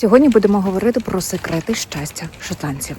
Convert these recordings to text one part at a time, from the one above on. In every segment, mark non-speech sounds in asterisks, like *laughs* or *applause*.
Сьогодні будемо говорити про секрети щастя шотландців.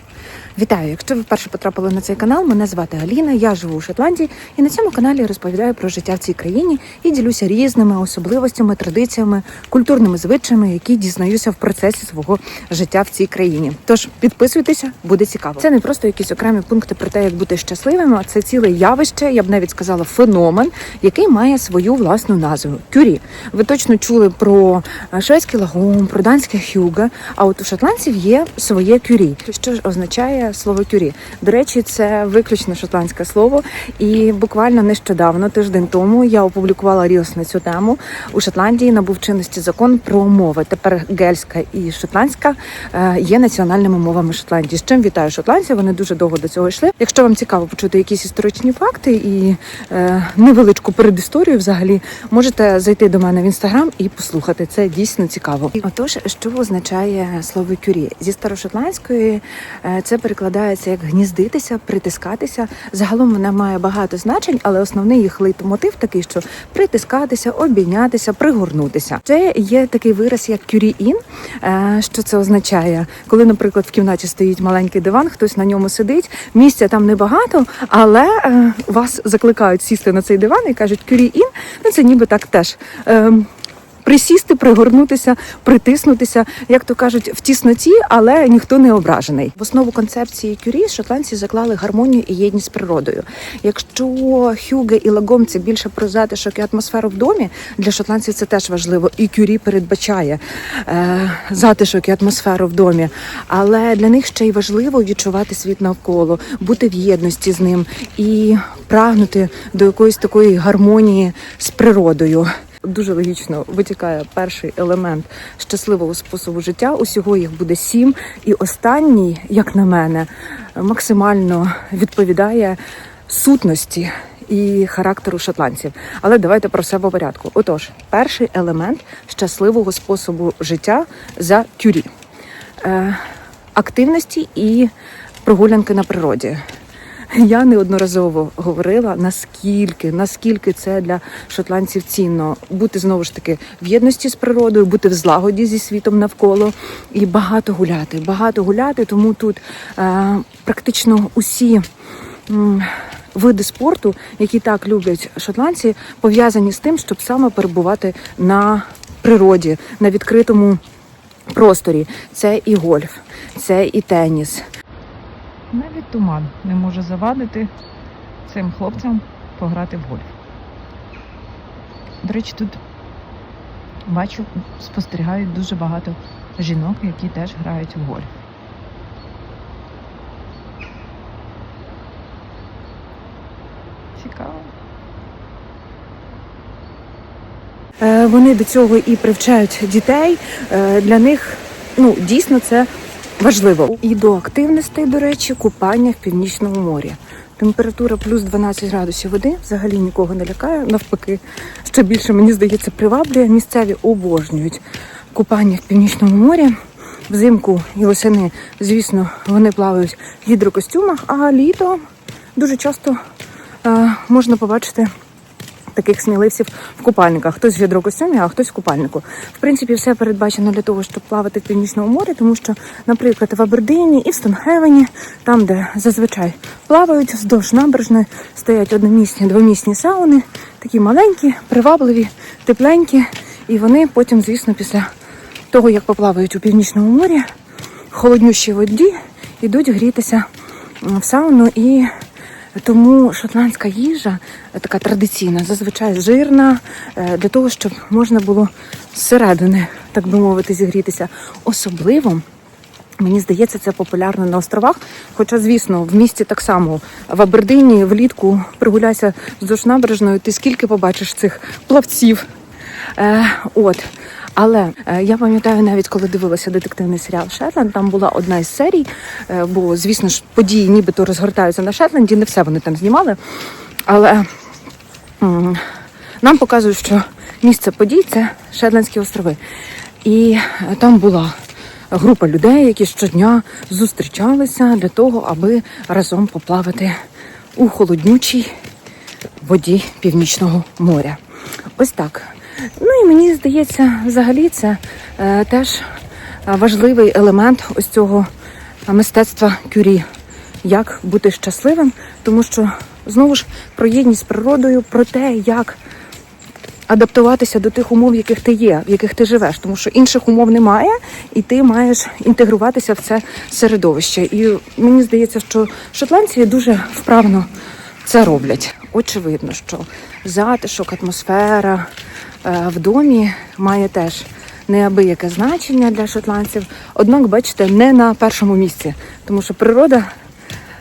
Вітаю! Якщо ви вперше потрапили на цей канал, мене звати Аліна, я живу у Шотландії, і на цьому каналі розповідаю про життя в цій країні і ділюся різними особливостями, традиціями, культурними звичаями, які дізнаюся в процесі свого життя в цій країні. Тож підписуйтеся, буде цікаво. Це не просто якісь окремі пункти про те, як бути щасливим, а це ціле явище, я б навіть сказала, феномен, який має свою власну назву кюрі. Ви точно чули про шведський лагом, про данське хюге. А от у шотландців є своє кюрі. Що ж означає слово кюрі? До речі, це виключно шотландське слово. І буквально нещодавно, тиждень тому, я опублікувала рілс на цю тему. У Шотландії набув чинності закон про мови. Тепер гельська і шотландська е, є національними мовами Шотландії. З чим вітаю шотландців. Вони дуже довго до цього йшли. Якщо вам цікаво почути якісь історичні факти і е, невеличку передісторію, взагалі можете зайти до мене в інстаграм і послухати. Це дійсно цікаво. Отож, що означає слово кюрі? Зі старошотландської е, це перекладається як гніздитися, притискатися. Загалом вона має багато значень, але основний їх лейтмотив такий, що притискатися, обійнятися, пригорнутися. Це є такий вираз, як кюрі-ін. Е, Що це означає? Коли, наприклад, в кімнаті стоїть маленький диван, хтось на ньому сидить, місця там небагато, але е, вас закликають сісти на цей диван і кажуть кюрі-ін. Ну це ніби так теж. Присісти, пригорнутися, притиснутися, як то кажуть, в тісноті, але ніхто не ображений. В основу концепції кюрі шотландці заклали гармонію і єдність з природою. Якщо хюге і лагом це більше про затишок і атмосферу в домі, для шотландців це теж важливо. І кюрі передбачає е, затишок і атмосферу в домі. Але для них ще й важливо відчувати світ навколо, бути в єдності з ним і прагнути до якоїсь такої гармонії з природою. Дуже логічно витікає перший елемент щасливого способу життя. Усього їх буде сім, і останній, як на мене, максимально відповідає сутності і характеру шотландців. Але давайте про все по порядку. Отож, перший елемент щасливого способу життя за кюрі е, активності і прогулянки на природі. Я неодноразово говорила, наскільки, наскільки це для шотландців цінно бути знову ж таки в єдності з природою, бути в злагоді зі світом навколо і багато гуляти. Багато гуляти, тому тут е, практично усі. Види спорту, які так люблять шотландці, пов'язані з тим, щоб саме перебувати на природі, на відкритому просторі. Це і гольф, це і теніс, Навіть туман не може завадити цим хлопцям пограти в гольф. До речі, тут бачу, спостерігають дуже багато жінок, які теж грають в гольф. Цікаво. Е, Вони до цього і привчають дітей. Е, Для них ну дійсно це важливо. І до активностей, до речі, купання в північному морі. Температура плюс 12 градусів води взагалі нікого не лякає. Навпаки, ще більше мені здається приваблює. Місцеві обожнюють купання в північному морі. Взимку і восени, звісно, вони плавають в гідрокостюмах, а літо дуже часто е, можна побачити таких сміливців в купальниках. Хтось в гідрокостюмі, а хтось в купальнику. В принципі, все передбачено для того, щоб плавати в північному морі, тому що, наприклад, в Абердині і в Стонхевені, там, де зазвичай плавають вздовж набережної, стоять одномісні, двомісні сауни, такі маленькі, привабливі, тепленькі, і вони потім, звісно, після того, як поплавають у північному морі, холоднющій воді йдуть грітися в сауну і тому шотландська їжа е, така традиційна, зазвичай жирна, е, для того, щоб можна було зсередини, так би мовити, зігрітися. Особливо. Мені здається, це популярно на островах. Хоча, звісно, в місті так само в Абердині влітку прогуляйся вздовж набережною, ти скільки побачиш цих плавців. Е, от. Але е, я пам'ятаю, навіть коли дивилася детективний серіал Шетланд, там була одна із серій, е, бо, звісно ж, події нібито розгортаються на Шетланді, не все вони там знімали. Але нам показують, що місце подій це Шетландські острови. І е, там була група людей, які щодня зустрічалися для того, аби разом поплавати у холоднючій воді Північного моря. Ось так. Ну і мені здається, взагалі це е, теж важливий елемент ось цього мистецтва кюрі. Як бути щасливим, тому що знову ж про єдність з природою, про те, як адаптуватися до тих умов, в яких ти є, в яких ти живеш, тому що інших умов немає, і ти маєш інтегруватися в це середовище. І мені здається, що шотландці дуже вправно це роблять. Очевидно, що затишок, атмосфера в домі має теж неабияке значення для шотландців. Однак, бачите, не на першому місці, тому що природа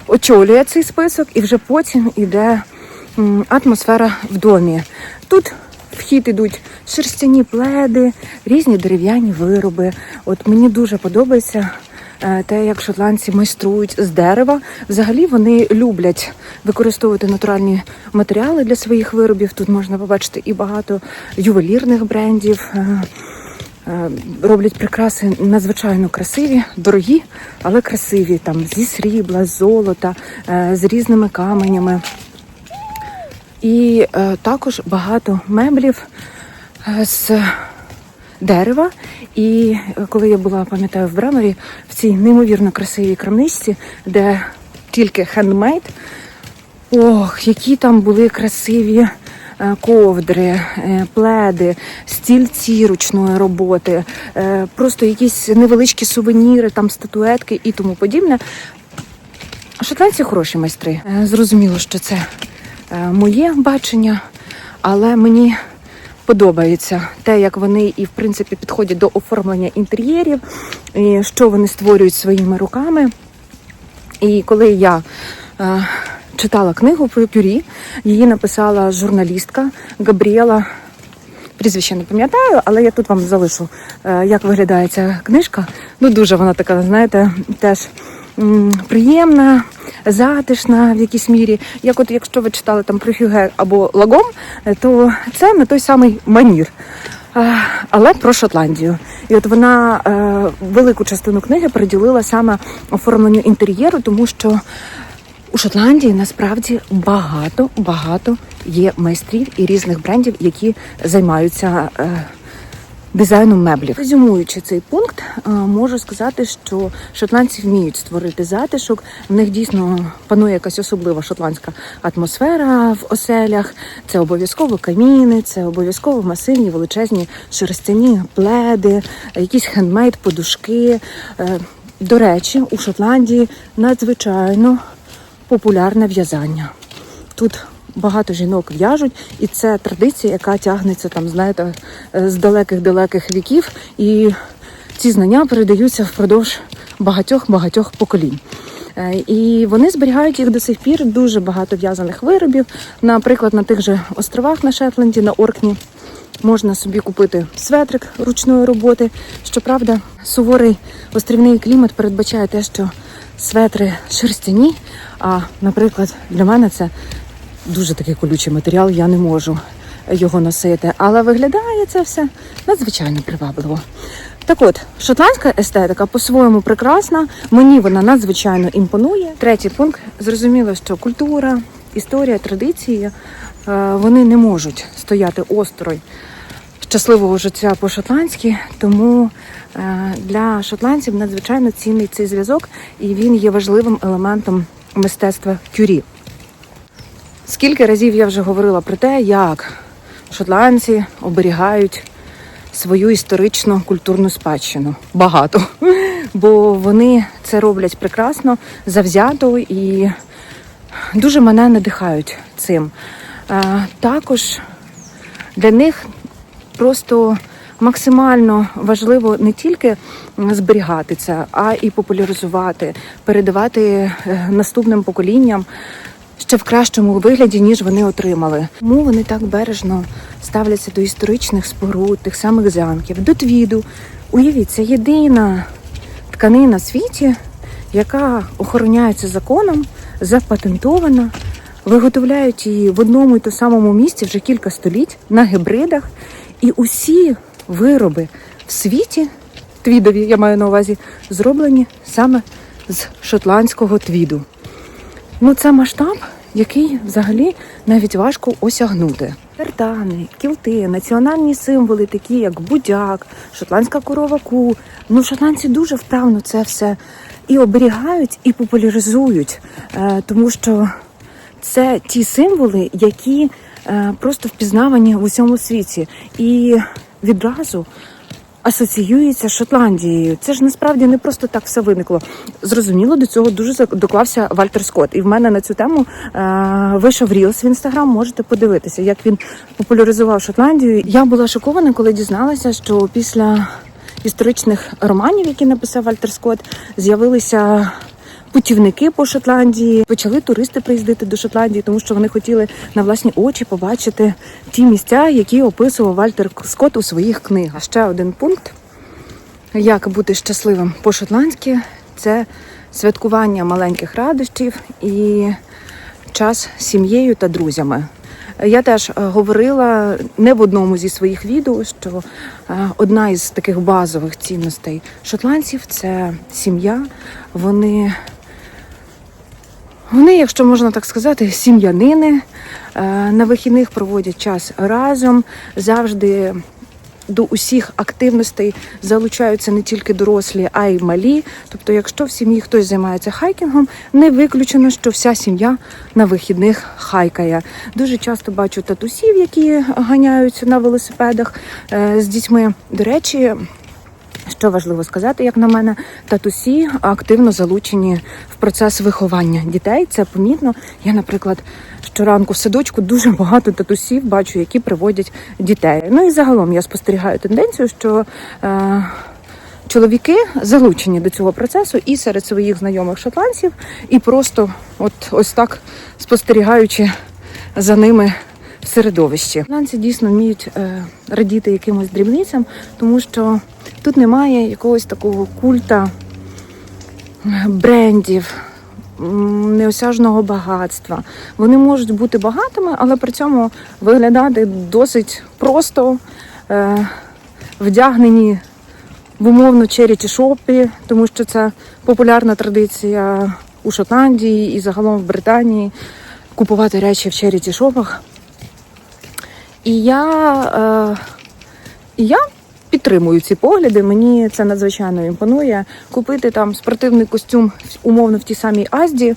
очолює цей список, і вже потім іде атмосфера в домі. Тут в хід ідуть шерстяні пледи, різні дерев'яні вироби. От мені дуже подобається е, те, як шотландці майструють з дерева. Взагалі вони люблять використовувати натуральні матеріали для своїх виробів. Тут можна побачити і багато ювелірних брендів. е, Е, Роблять прикраси надзвичайно красиві, дорогі, але красиві. Там зі срібла, з золота, е, з різними каменями. І е, також багато меблів е, з дерева. І е, коли я була, пам'ятаю, в Бремері, в цій неймовірно красивій крамничці, де тільки хендмейд, ох, які там були красиві е, ковдри, е, пледи, стільці ручної роботи, просто якісь невеличкі сувеніри, там статуетки і тому подібне. Шотландці хороші майстри. Зрозуміло, що це моє бачення, але мені подобається те, як вони і в принципі підходять до оформлення інтер'єрів, і що вони створюють своїми руками. І коли я е, читала книгу про пюрі, її написала журналістка Габріела. Прізвище не пам'ятаю, але я тут вам залишу, е, як виглядає ця книжка. Ну, дуже вона така, знаєте, теж приємна, затишна в якійсь мірі. Як от якщо ви читали там про Хюге або Лагом, е, то це не той самий манір. Але про Шотландію. І от вона е, велику частину книги приділила саме оформленню інтер'єру, тому що у Шотландії насправді багато багато є майстрів і різних брендів, які займаються е, дизайном меблів. Резюмуючи цей пункт, е, можу сказати, що шотландці вміють створити затишок. В них дійсно панує якась особлива шотландська атмосфера в оселях. Це обов'язково каміни, це обов'язково масивні величезні шерстяні пледи, якісь хендмейд, подушки. Е, До речі, у Шотландії надзвичайно популярне в'язання. Тут багато жінок в'яжуть, і це традиція, яка тягнеться там, знаєте, е, з далеких-далеких віків. І ці знання передаються впродовж багатьох-багатьох поколінь. Е, І вони зберігають їх до сих пір. Дуже багато в'язаних виробів. Наприклад, на тих же островах на Шетленді, на Оркні. Можна собі купити светрик ручної роботи. Щоправда, суворий острівний клімат передбачає те, що светри шерстяні. А, наприклад, для мене це дуже такий колючий матеріал, я не можу його носити. Але виглядає це все надзвичайно привабливо. Так от, шотландська естетика по-своєму прекрасна, мені вона надзвичайно імпонує. Третій пункт зрозуміло, що культура, історія, традиції е, вони не можуть стояти осторонь щасливого життя по-шотландськи, тому е, для шотландців надзвичайно цінний цей зв'язок, і він є важливим елементом мистецтва кюрі. Скільки разів я вже говорила про те, як шотландці оберігають свою історичну культурну спадщину. Багато. Бо вони це роблять прекрасно, завзято і дуже мене надихають цим. Е, Також для них просто максимально важливо не тільки зберігати це, а і популяризувати, передавати е, наступним поколінням ще в кращому вигляді, ніж вони отримали. Тому вони так бережно ставляться до історичних споруд, тих самих замків, до твіду. Уявіть, це єдина тканина в світі, яка охороняється законом, запатентована. Виготовляють її в одному і тому самому місці вже кілька століть на гібридах. І усі вироби в світі, твідові, я маю на увазі, зроблені саме з шотландського твіду. Ну, це масштаб, який взагалі навіть важко осягнути. Тертани, кілти, національні символи, такі як будяк, шотландська корова ку. Ну, шотландці дуже вправно це все і оберігають, і популяризують, е, тому що це ті символи, які е, просто впізнавані в усьому світі. І відразу асоціюється з Шотландією. Це ж насправді не просто так все виникло. Зрозуміло, до цього дуже доклався Вальтер Скотт. І в мене на цю тему е, вийшов рілс в інстаграм. Можете подивитися, як він популяризував Шотландію. Я була шокована, коли дізналася, що після історичних романів, які написав Вальтер Скотт, з'явилися. Путівники по Шотландії почали туристи приїздити до Шотландії, тому що вони хотіли на власні очі побачити ті місця, які описував Вальтер Скотт у своїх книгах. Ще один пункт, як бути щасливим по-шотландськи, це святкування маленьких радощів і час з сім'єю та друзями. Я теж е, говорила не в одному зі своїх відео, що е, одна із таких базових цінностей шотландців це сім'я. Вони, вони, якщо можна так сказати, сім'янини е, на вихідних проводять час разом, завжди до усіх активностей залучаються не тільки дорослі, а й малі. Тобто, якщо в сім'ї хтось займається хайкінгом, не виключено, що вся сім'я на вихідних хайкає. Дуже часто бачу татусів, які ганяють на велосипедах е, з дітьми. До речі. Що важливо сказати, як на мене, татусі активно залучені в процес виховання дітей. Це помітно. Я, наприклад, щоранку в садочку дуже багато татусів бачу, які приводять дітей. Ну і загалом я спостерігаю тенденцію, що е, чоловіки залучені до цього процесу і серед своїх знайомих шотландців, і просто от ось так спостерігаючи за ними середовищі. Шотландці дійсно вміють е, радіти якимось дрібницям, тому що тут немає якогось такого культа брендів. Неосяжного багатства. Вони можуть бути багатими, але при цьому виглядати досить просто е, вдягнені в умовно черіті шопі, тому що це популярна традиція у Шотландії і загалом в Британії купувати речі в черіті шопах. І я, е, я підтримую ці погляди. Мені це надзвичайно імпонує. Купити там спортивний костюм умовно в тій самій Азді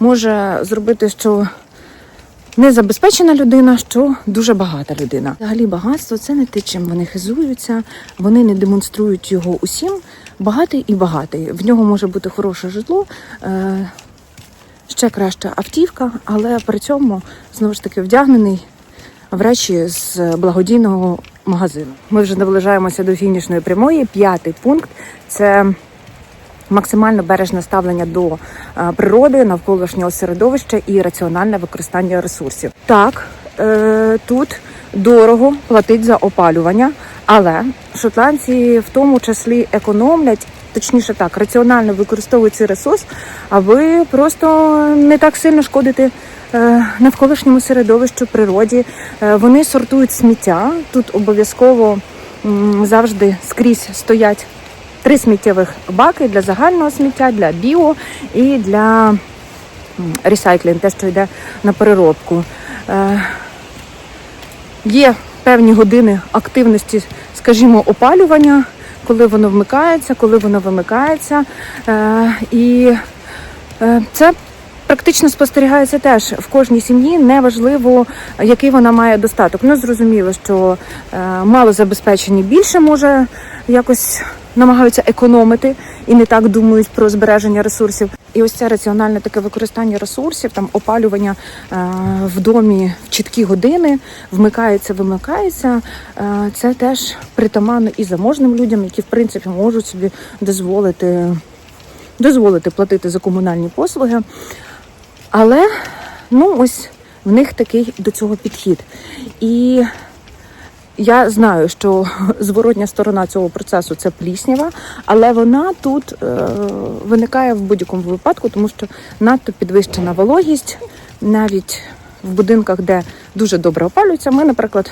може зробити, що незабезпечена людина, що дуже багата людина. Взагалі багатство це не те, чим вони хизуються, вони не демонструють його усім. Багатий і багатий. В нього може бути хороше житло. Е, ще краща автівка, але при цьому знову ж таки вдягнений в речі з благодійного магазину. Ми вже наближаємося до фінішної прямої. П'ятий пункт це максимально бережне ставлення до е, природи, навколишнього середовища і раціональне використання ресурсів. Так, е, тут дорого платить за опалювання, але шотландці в тому числі економлять. Точніше так, раціонально використовують цей ресурс, аби просто не так сильно шкодити навколишньому середовищу, природі. Е, Вони сортують сміття. Тут обов'язково завжди скрізь стоять три сміттєвих баки для загального сміття, для біо і для ресайклінг, те, що йде на переробку. Е, Є певні години активності, скажімо, опалювання, коли воно вмикається, коли воно вимикається. Е, І е, це практично спостерігається теж в кожній сім'ї. Неважливо, який вона має достаток. Ну, зрозуміло, що е, мало забезпечені більше може якось намагаються економити і не так думають про збереження ресурсів. І ось це раціональне таке використання ресурсів, там опалювання е, в домі в чіткі години, вмикається, вимикається. Е, це теж притаманно і заможним людям, які в принципі можуть собі дозволити, дозволити платити за комунальні послуги. Але ну ось в них такий до цього підхід. І я знаю, що *laughs* зворотня сторона цього процесу це пліснява, але вона тут е, виникає в будь-якому випадку, тому що надто підвищена вологість, навіть в будинках, де дуже добре опалюється. Ми, наприклад,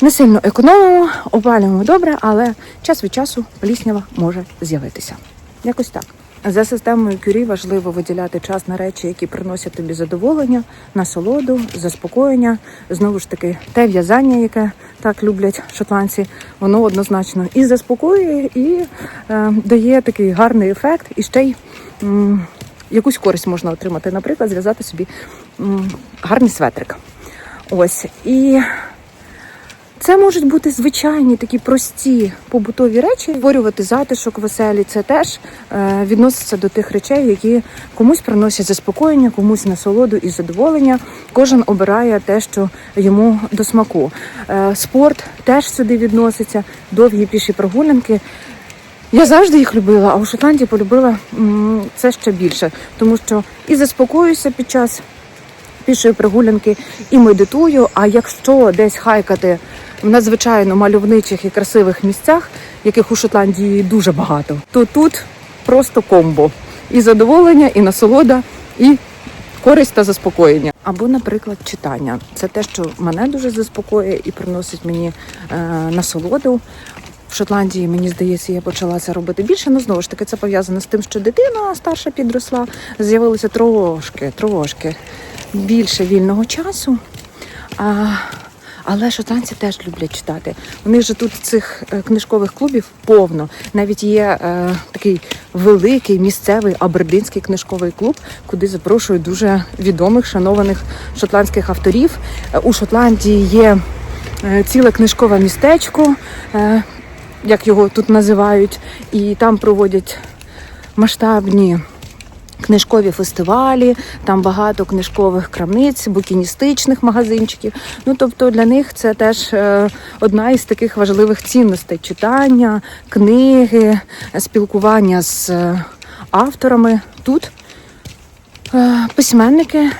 не сильно економимо, опалюємо добре, але час від часу пліснява може з'явитися. Якось так. За системою кюрі важливо виділяти час на речі, які приносять тобі задоволення, насолоду, заспокоєння. Знову ж таки, те в'язання, яке так люблять шотландці, воно однозначно і заспокоює, і е, дає такий гарний ефект, і ще й м, якусь користь можна отримати. Наприклад, зв'язати собі м, гарний светрик. Ось і це можуть бути звичайні такі прості побутові речі. Створювати затишок веселі. Це теж е, відноситься до тих речей, які комусь приносять заспокоєння, комусь насолоду і задоволення. Кожен обирає те, що йому до смаку. Е, спорт теж сюди відноситься, довгі піші прогулянки. Я завжди їх любила, а у Шотландії полюбила це ще більше, тому що і заспокоююся під час пішої прогулянки і медитую. А якщо десь хайкати в надзвичайно мальовничих і красивих місцях, яких у Шотландії дуже багато, то тут просто комбо. І задоволення, і насолода, і користь та заспокоєння. Або, наприклад, читання. Це те, що мене дуже заспокоює і приносить мені е, насолоду. В Шотландії, мені здається, я почала це робити більше. Ну знову ж таки, це пов'язано з тим, що дитина старша підросла, з'явилося трошки, трошки більше вільного часу. Але шотландці теж люблять читати. У них же тут цих е, книжкових клубів повно. Навіть є е, такий великий місцевий абердинський книжковий клуб, куди запрошують дуже відомих, шанованих шотландських авторів. Е, У Шотландії є е, ціле книжкове містечко, е, як його тут називають, і там проводять масштабні книжкові фестивалі, там багато книжкових крамниць, букіністичних магазинчиків. Ну тобто для них це теж е, одна із таких важливих цінностей: читання, книги, спілкування з е, авторами. Тут е, письменники.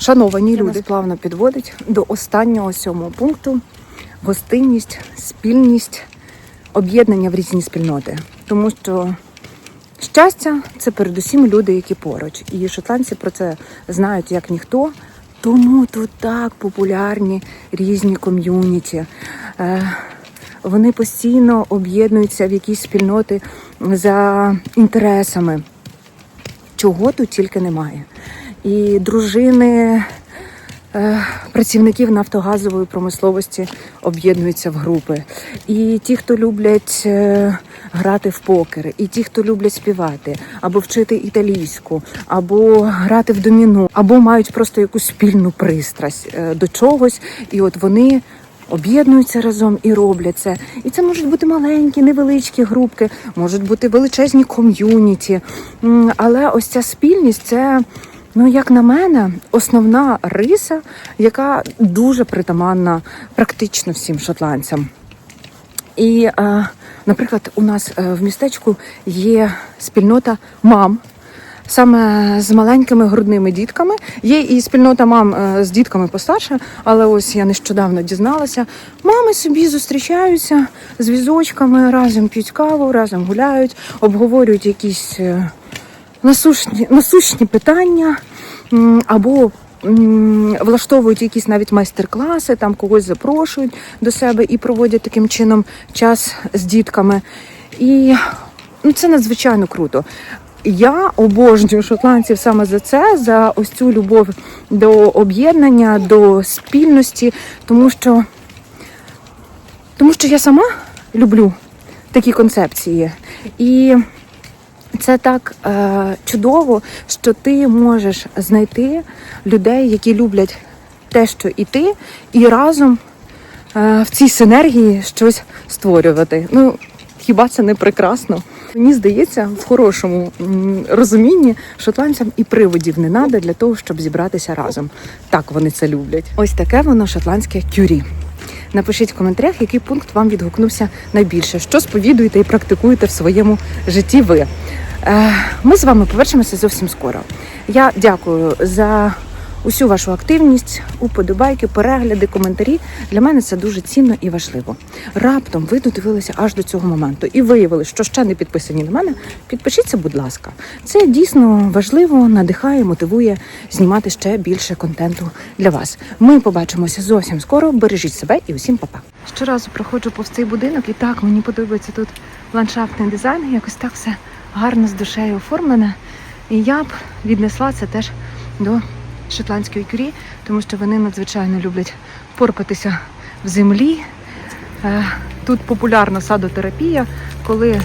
Шановані люди плавно підводить до останнього сьомого пункту гостинність, спільність, об'єднання в різні спільноти. Тому що щастя це передусім люди, які поруч. І шотландці про це знають як ніхто. Тому тут так популярні різні ком'юніті. Е, Вони постійно об'єднуються в якісь спільноти за інтересами чого тут тільки немає. І дружини працівників нафтогазової промисловості об'єднуються в групи. І ті, хто люблять е, грати в покер, і ті, хто люблять співати, або вчити італійську, або грати в доміно, або мають просто якусь спільну пристрасть е, до чогось, і от вони. Об'єднуються разом і роблять це. І це можуть бути маленькі, невеличкі групки, можуть бути величезні ком'юніті. Але ось ця спільність це, ну як на мене, основна риса, яка дуже притаманна практично всім шотландцям. І, е, наприклад, у нас е, в містечку є спільнота мам. Саме з маленькими грудними дітками. Є і спільнота мам е, з дітками постарше, але ось я нещодавно дізналася. Мами собі зустрічаються з візочками, разом п'ють каву, разом гуляють, обговорюють якісь насущні, насущні питання або влаштовують якісь навіть майстер-класи, там когось запрошують до себе і проводять таким чином час з дітками. І ну, це надзвичайно круто. Я обожнюю шотландців саме за це, за ось цю любов до об'єднання, до спільності, тому що, тому що я сама люблю такі концепції. І це так е, чудово, що ти можеш знайти людей, які люблять те, що і ти, і разом е, в цій синергії щось створювати. Ну, хіба це не прекрасно? Мені здається, в хорошому розумінні шотландцям і приводів не треба для того, щоб зібратися разом. Так вони це люблять. Ось таке воно шотландське кюрі. Напишіть в коментарях, який пункт вам відгукнувся найбільше, що сповідуєте і практикуєте в своєму житті ви. Е, Ми з вами повернемося зовсім скоро. Я дякую за усю вашу активність, уподобайки, перегляди, коментарі. Для мене це дуже цінно і важливо. Раптом ви додивилися аж до цього моменту і виявили, що ще не підписані на мене. Підпишіться, будь ласка. Це дійсно важливо, надихає, мотивує знімати ще більше контенту для вас. Ми побачимося зовсім скоро. Бережіть себе і усім па-па. Щоразу проходжу повз цей будинок, і так мені подобається тут ландшафтний дизайн. Якось так все гарно з душею оформлене. І я б віднесла це теж до шотландської кюрі, тому що вони надзвичайно люблять порпатися в землі. Е, Тут популярна садотерапія, коли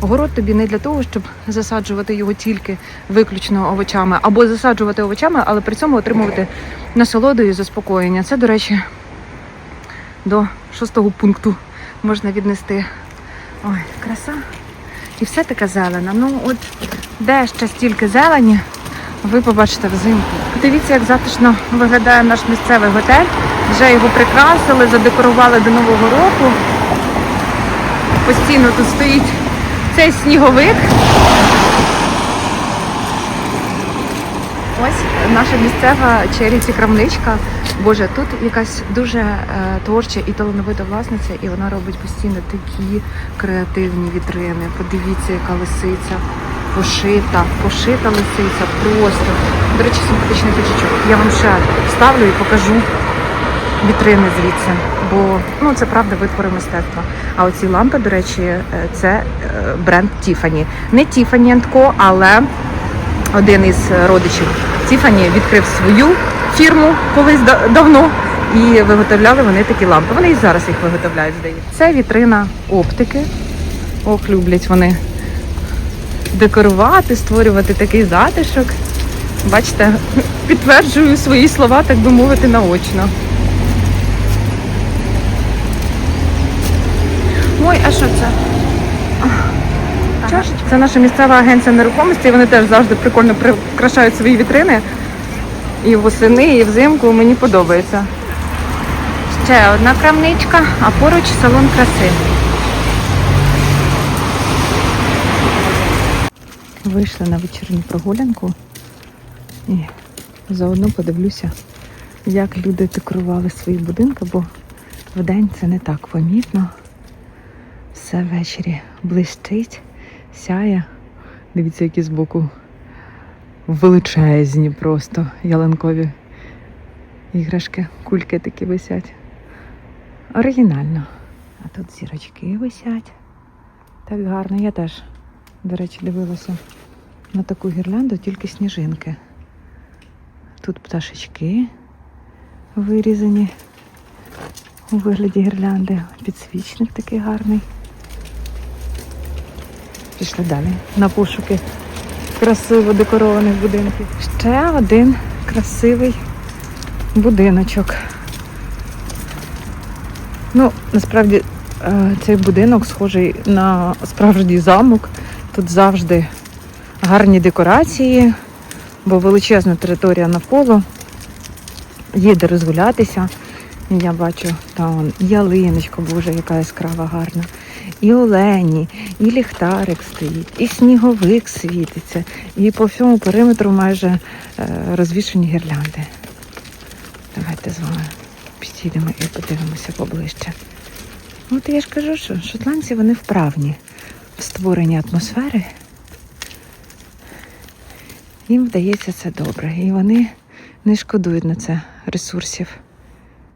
город тобі не для того, щоб засаджувати його тільки виключно овочами, або засаджувати овочами, але при цьому отримувати насолоду і заспокоєння. Це, до речі, до шостого пункту можна віднести. Ой, краса. І все таке зелена. Ну от де ще стільки зелені, ви побачите взимку. Дивіться, як затишно виглядає наш місцевий готель. Вже його прикрасили, задекорували до Нового року. Постійно тут стоїть цей сніговик. Ось наша місцева черіці крамничка. Боже, тут якась дуже е, творча і талановита власниця, і вона робить постійно такі креативні вітрини. Подивіться, яка лисиця пошита, пошита лисиця, просто. До речі, симпатичний бичачок. Я вам ще вставлю і покажу вітрини звідси, бо ну це правда витвори мистецтва. А оці лампи, до речі, е, це е, бренд Tiffany. Не Tiffany Co, але один із родичів Tiffany відкрив свою фірму колись да- давно. І виготовляли вони такі лампи. Вони і зараз їх виготовляють, здається. Це вітрина оптики. Ох, люблять вони декорувати, створювати такий затишок. Бачите, *laughs* підтверджую свої слова, так би мовити, наочно. Ой, а що це? Чашечка. Це наша місцева агенція нерухомості, і вони теж завжди прикольно прикрашають свої вітрини. І восени, і взимку мені подобається. Ще одна крамничка, а поруч салон краси. Вийшла на вечірню прогулянку і заодно подивлюся, як люди декорували свої будинки, бо вдень це не так помітно. Все ввечері блищить, сяє. Дивіться, які збоку величезні просто ялинкові іграшки, кульки такі висять. Оригінально. А тут зірочки висять. Так гарно. Я теж, до речі, дивилася на таку гірлянду, тільки сніжинки. Тут пташечки вирізані у вигляді гірлянди. Підсвічник такий гарний. Пішли далі на пошуки красиво декорованих будинків. Ще один красивий будиночок. Ну, насправді е, цей будинок схожий на справжній замок. Тут завжди гарні декорації, бо величезна територія навколо. Є де розгулятися. Я бачу там ялиночка, боже, яка яскрава гарна. І олені, і ліхтарик стоїть, і сніговик світиться, і по всьому периметру майже е, розвішені гірлянди. Давайте з вами підійдемо і подивимося поближче. От я ж кажу, що шотландці вони вправні в створенні атмосфери. Їм вдається це добре, і вони не шкодують на це ресурсів.